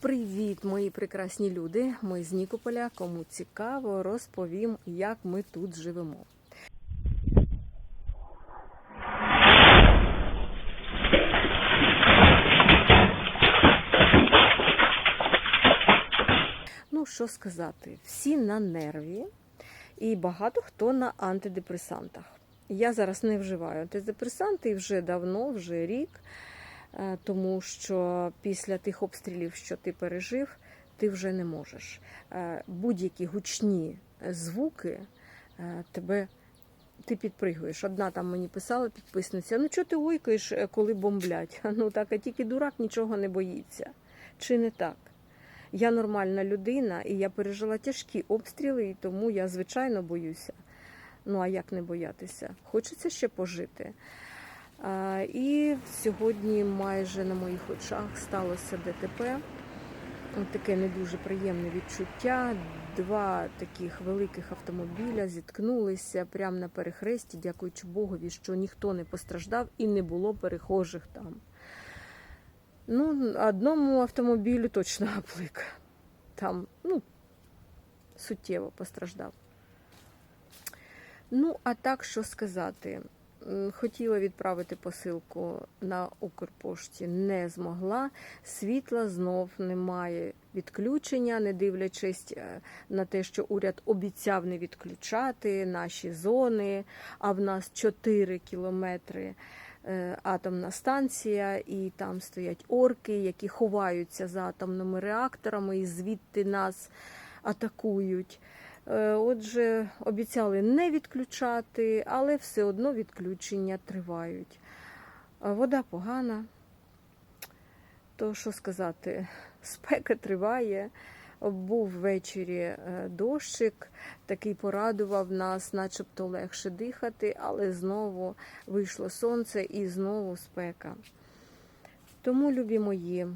Привіт, мої прекрасні люди! Ми з Нікополя. Кому цікаво, розповім, як ми тут живемо. Ну, що сказати, всі на нерві, і багато хто на антидепресантах. Я зараз не вживаю антидепресанти вже давно, вже рік, тому що після тих обстрілів, що ти пережив, ти вже не можеш. Е, Будь-які гучні звуки е, тебе. Ти підпригуєш. Одна там мені писала підписниця: ну чого ти ойкаєш, е, коли бомблять? Ну так, а тільки дурак нічого не боїться. Чи не так? Я нормальна людина, і я пережила тяжкі обстріли, і тому я звичайно боюся. Ну а як не боятися? Хочеться ще пожити. І сьогодні майже на моїх очах сталося ДТП. Таке не дуже приємне відчуття. Два таких великих автомобіля зіткнулися прямо на перехресті, дякуючи Богові, що ніхто не постраждав і не було перехожих там. Ну, одному автомобілю точно гаплик. Там, ну, суттєво постраждав. Ну, а так, що сказати, хотіла відправити посилку на Укрпошті, не змогла. Світла знов немає відключення, не дивлячись е, на те, що уряд обіцяв не відключати наші зони, а в нас 4 кілометри е, атомна станція, і там стоять орки, які ховаються за атомними реакторами, і звідти нас атакують. Е, Отже, обіцяли не відключати, але все одно відключення тривають. Вода погана. То що сказати, спека триває. Був ввечері е, дощик, такий порадував нас, начебто легше дихати, але знову вийшло сонце і знову спека. Тому, любі мої,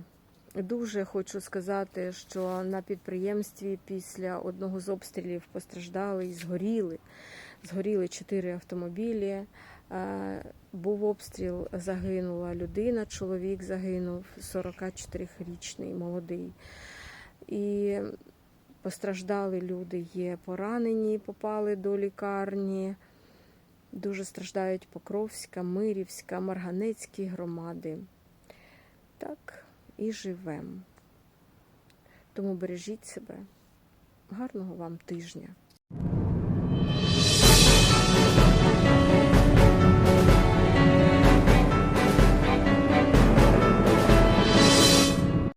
Дуже хочу сказати, що на підприємстві після одного з обстрілів постраждали і згоріли. Згоріли чотири автомобілі. Е, Був обстріл, загинула людина, чоловік загинув, 44-річний, молодий. І постраждали люди, є поранені, попали до лікарні. Дуже страждають Покровська, Мирівська, Марганецькі громади. Так і живемо. Тому бережіть себе. Гарного вам тижня!